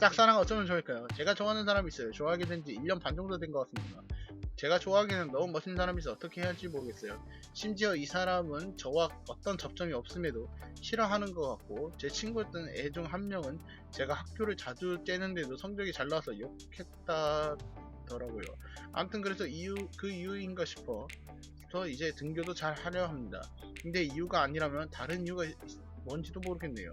짝사랑 어쩌면 좋을까요? 제가 좋아하는 사람이 있어요. 좋아하게 된 지 1년 반 정도 된 것 같습니다. 제가 좋아하기에는 너무 멋진 사람이 있어 어떻게 해야 할지 모르겠어요. 심지어 이 사람은 저와 어떤 접점이 없음에도 싫어하는 것 같고 제 친구였던 애 중 한 명은 제가 학교를 자주 째는데도 성적이 잘 나와서 욕했다더라고요. 아무튼 그래서 이유 그 이유인가 싶어 서 이제 등교도 잘 하려 합니다. 근데 이유가 아니라면 다른 이유가 뭔지도 모르겠네요.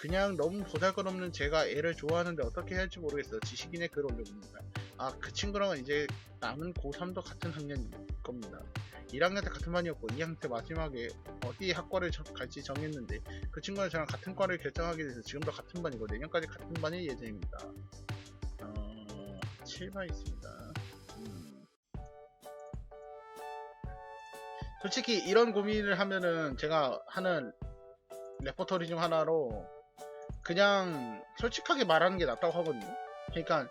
그냥 너무 보잘것없는 제가 애를 좋아하는데 어떻게 해야 할지 모르겠어요. 지식인의 글 올려봅니다. 아, 그 친구랑은 이제 남은 고3도 같은 학년일 겁니다. 1학년 때 같은 반이었고 2학년 때 마지막에 어디 학과를 저- 갈지 정했는데 그 친구는 저랑 같은 과를 결정하게 돼서 지금도 같은 반이고 내년까지 같은 반일 예정입니다. 어, 7반 있습니다. 음. 솔직히 이런 고민을 하면은 제가 하는 레퍼토리 중 하나로 그냥 솔직하게 말하는 게 낫다고 하거든요. 그러니까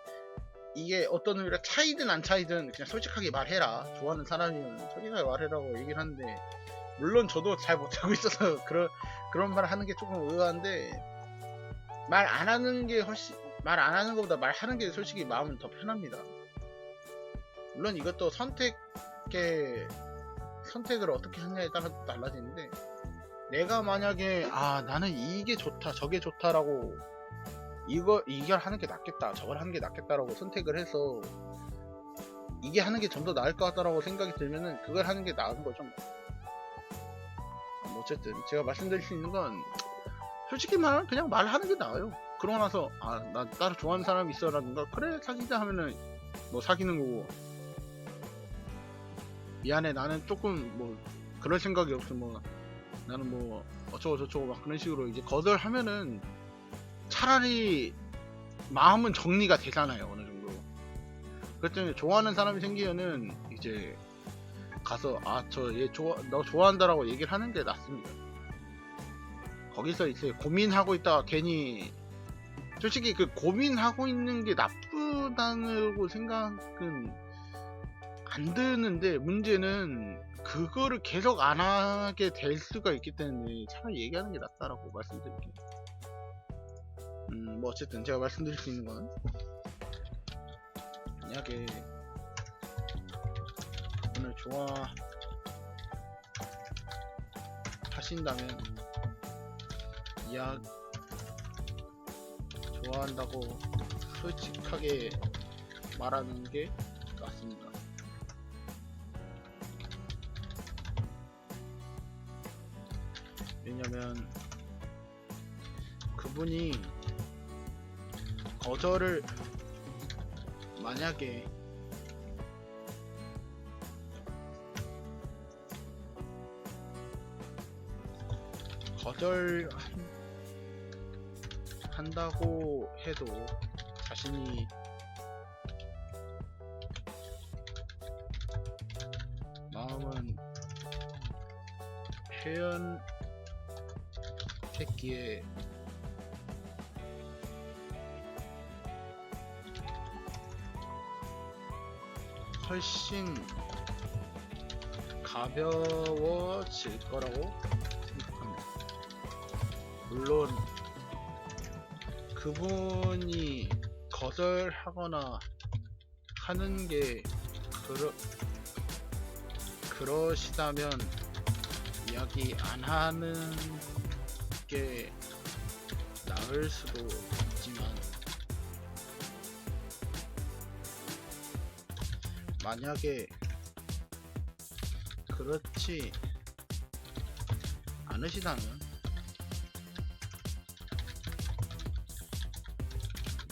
이게 어떤 의미로 차이든 안 차이든 그냥 솔직하게 말해라. 좋아하는 사람이면 솔직하게 말해라고 얘기를 하는데 물론 저도 잘 못하고 있어서 그런 그런 말을 하는 게 조금 의아한데 말 안 하는 게 훨씬 말 안 하는 것보다 말하는 게 솔직히 마음은 더 편합니다. 물론 이것도 선택의 선택을 어떻게 하냐에 따라 달라지는데 내가 만약에 아 나는 이게 좋다 저게 좋다라고 이거 이걸 하는 게 낫겠다 저걸 하는 게 낫겠다라고 선택을 해서 이게 하는 게 좀 더 나을 것 같다라고 생각이 들면은 그걸 하는 게 나은 거죠 뭐. 뭐 어쨌든 제가 말씀드릴 수 있는 건 솔직히 말하면 그냥 말하는 게 나아요. 그러고 나서 아 나 따로 좋아하는 사람이 있어라든가 그래 사귀자 하면은 뭐 사귀는 거고. 미안해 나는 조금 뭐 그럴 생각이 없어. 뭐 나는 뭐 어쩌고 저쩌고 막 그런 식으로 이제 거절하면은 차라리 마음은 정리가 되잖아요 어느 정도. 때문에 좋아하는 사람이 생기면은 이제 가서 아 저 얘 좋아 너 좋아한다라고 얘기를 하는 게 낫습니다. 거기서 이제 고민하고 있다가 괜히. 솔직히 그 고민하고 있는 게 나쁘다고 생각은 안 드는데 문제는 그거를 계속 안 하게 될 수가 있기 때문에 차라리 얘기하는 게 낫다라고 말씀드릴게요. 음, 뭐 어쨌든 제가 말씀드릴 수 있는 건 만약에 오늘 좋아 하신다면 이야 좋아한다고 솔직하게 말하는 게 낫습니다. 왜냐면 그분이 거절을 만약에 거절 한다고 해도 자신이 마음은 표현 했기에 훨씬 가벼워질 거라고 생각합니다. 물론 그분이 거절하거나 하는 게 그러 그러시다면 이야기 안 하는 게 나을 수도 있지만 만약에 그렇지 않으시다면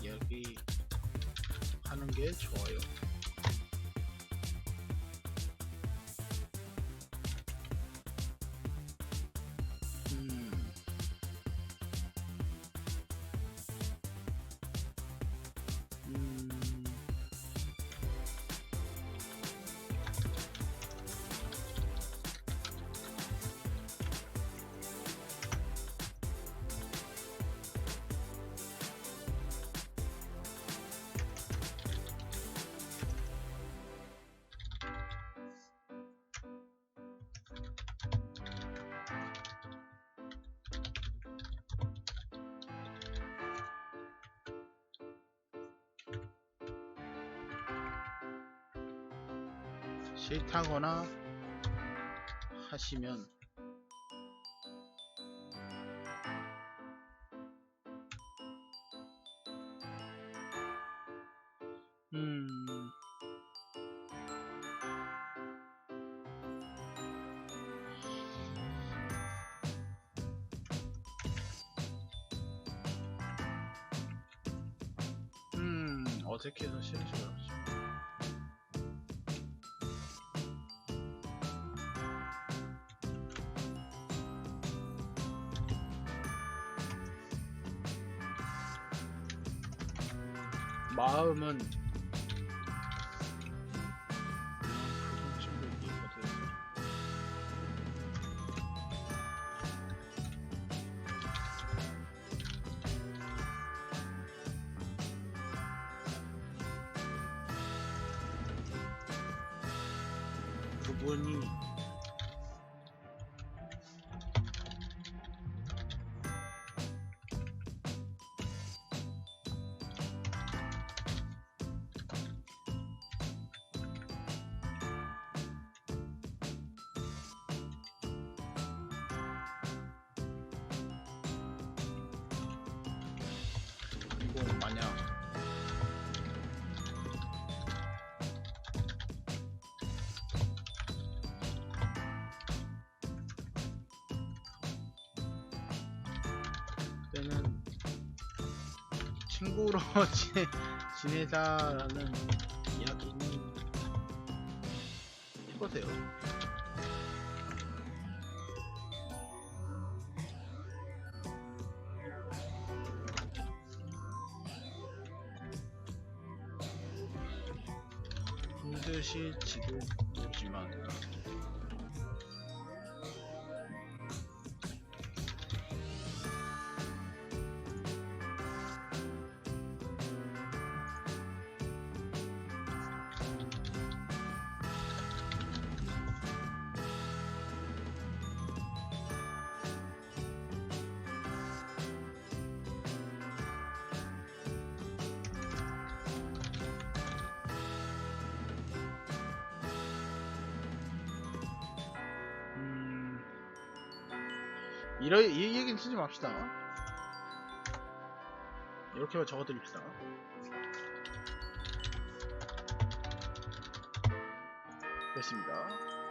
이야기 하는 게 좋아요. 싫다거나 하시면 음. 음, 어색해서 줄 마음은 친 이거 만약 때는 친구로 지내, 지내자라는 이야기는 해보세요. 힘드실지도 이러, 이 얘기는 쓰지 맙시다. 이렇게만 적어드립시다. 됐습니다.